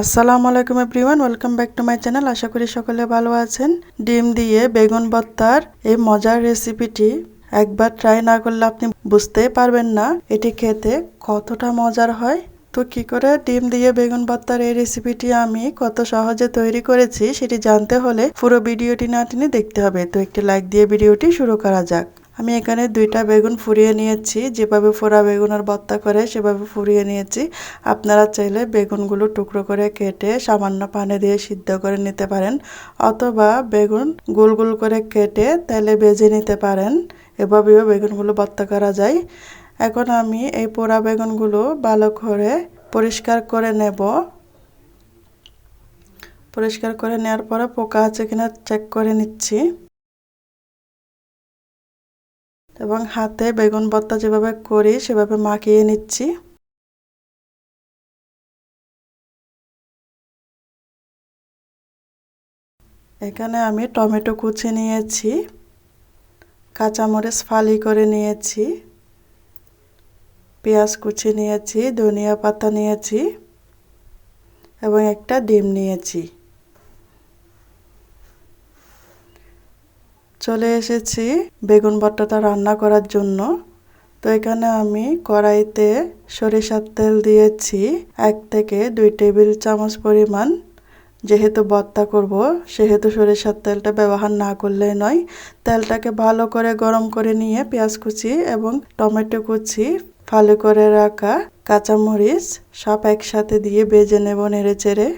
আসসালামু আলাইকুম everyone, welcome back to my channel. আশা করি সকলে ভালো আছেন। ডিম দিয়ে বেগুন ভর্তার এই মজার রেসিপিটি একবার ট্রাই না করলে আপনি বুঝতেই পারবেন না, এটি খেতে কতটা মজার হয়। তো কি করে ডিম দিয়ে বেগুন ভর্তার এই রেসিপিটি আমি কত সহজে তৈরি করেছি সেটি জানতে হলে পুরো ভিডিওটি না টেনে দেখতে হবে। তো একটি লাইক দিয়ে ভিডিওটি শুরু করা যাক। আমি এখানে দুইটা বেগুন ফুরিয়ে নিয়েছি। যেভাবে ফোড়া বেগুনের ভর্তা করে সেভাবে ফুরিয়ে নিয়েছি। আপনারা চাইলে বেগুনগুলো টুকরো করে কেটে সামান্য পানি দিয়ে সিদ্ধ করে নিতে পারেন অথবা বেগুন গোল গোল করে কেটে তেলে বেজে নিতে পারেন। এভাবেও বেগুনগুলো ভর্তা করা যায়। এখন আমি এই পোড়া বেগুনগুলো ভালো করে পরিষ্কার করে নেব। পরিষ্কার করে নেওয়ার পরে পোকা আছে কিনা চেক করে নিচ্ছি। এবং হাতে বেগুন ভর্তা যেভাবে করি, সেভাবে মাখিয়ে নিচ্ছি। এখানে আমি টমেটো কুচি নিয়েছি, কাঁচামরিচ ফালি করে নিয়েছি, পেঁয়াজ কুচি নিয়েছি, ধনিয়া পাতা নিয়েছি এবং একটা ডিম নিয়েছি। চলে এসেছি বেগুন ভর্তাটা রান্না করার জন্য। তো এখানে আমি কড়াইতে সরিষার তেল দিয়েছি, এক থেকে দুই টেবিল চামচ পরিমাণ। যেহেতু ভর্তা করব, সেহেতু সরিষার তেলটা ব্যবহার না করলে নয়। তেলটাকে ভালো করে গরম করে নিয়ে পেঁয়াজ কুচি এবং টমেটো কুচি ফালি করে রাখা কাঁচামরিচ সব একসাথে দিয়ে বেজে নেব নেড়ে চেড়ে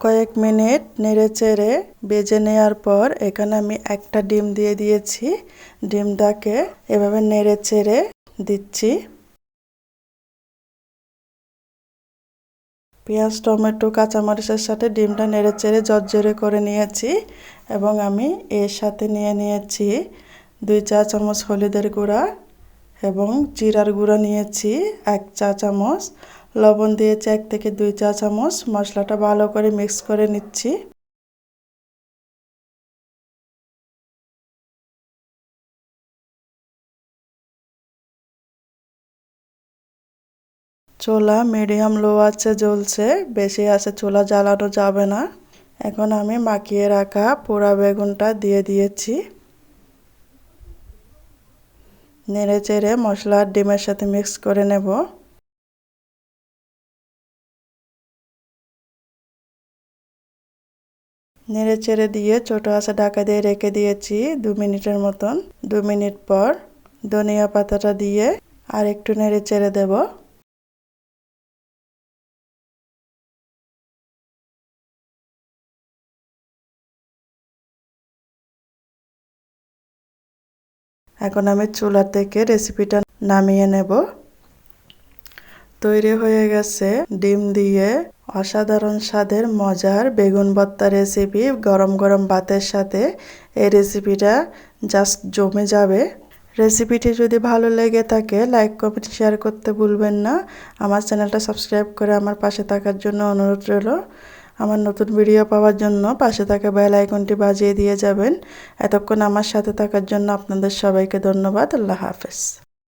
কয়েক মিনিট নেড়ে চেড়ে বেজে নেওয়ার পর এখানে আমি একটা ডিম দিয়ে দিয়েছি। ডিমটাকে এভাবে নেড়ে চেড়ে দিচ্ছি। পেঁয়াজ, টমেটো, কাঁচামরিচের সাথে ডিমটা নেড়ে চেড়ে জর্জরে করে নিয়েছি এবং আমি এর সাথে নিয়ে নিয়েছি দুই চা চামচ হলুদের গুঁড়া এবং জিরার গুঁড়া নিয়েছি এক চা চামচ। লবণ দিয়েছি এক থেকে দুই চা চামচ মশলাটা ভালো করে মিক্স করে নিচ্ছি। চোলা মিডিয়াম লো আছে জ্বলছে, বেশি আছে চোলা জ্বালানো যাবে না। এখন আমি মাখিয়ে রাখা পোড়া বেগুনটা দিয়ে দিয়েছি। নেড়ে চেড়ে মশলা ডিমের সাথে মিক্স করে নেব। নেড়ে চেড়ে দিয়ে ছোটো আছে ঢাকা দিয়ে রেখে দিয়েছি দু মিনিটের মতন। দু মিনিট পর ধনিয়া পাতাটা দিয়ে আর একটু নেড়ে চেড়ে দেব। এখন আমি চুলা থেকে রেসিপিটা নামিয়ে নেব। তৈরি হয়ে গেছে। ডিম দিয়ে অসাধারণ স্বাদের মজার বেগুন ভর্তা রেসিপি গরম গরম ভাতের সাথে এই রেসিপিটা জাস্ট জমে যাবে। রেসিপিটি যদি ভালো লেগে থাকে লাইক কমেন্ট শেয়ার করতে ভুলবেন না। আমার চ্যানেলটা সাবস্ক্রাইব করে আমার পাশে থাকার জন্য অনুরোধ রইল। আমার নতুন ভিডিও পাওয়ার জন্য পাশে থাকা বেল আইকনটি বাজিয়ে দিয়ে যাবেন। এতক্ষণ আমার সাথে থাকার জন্য আপনাদের সবাইকে ধন্যবাদ। আল্লাহ হাফেজ।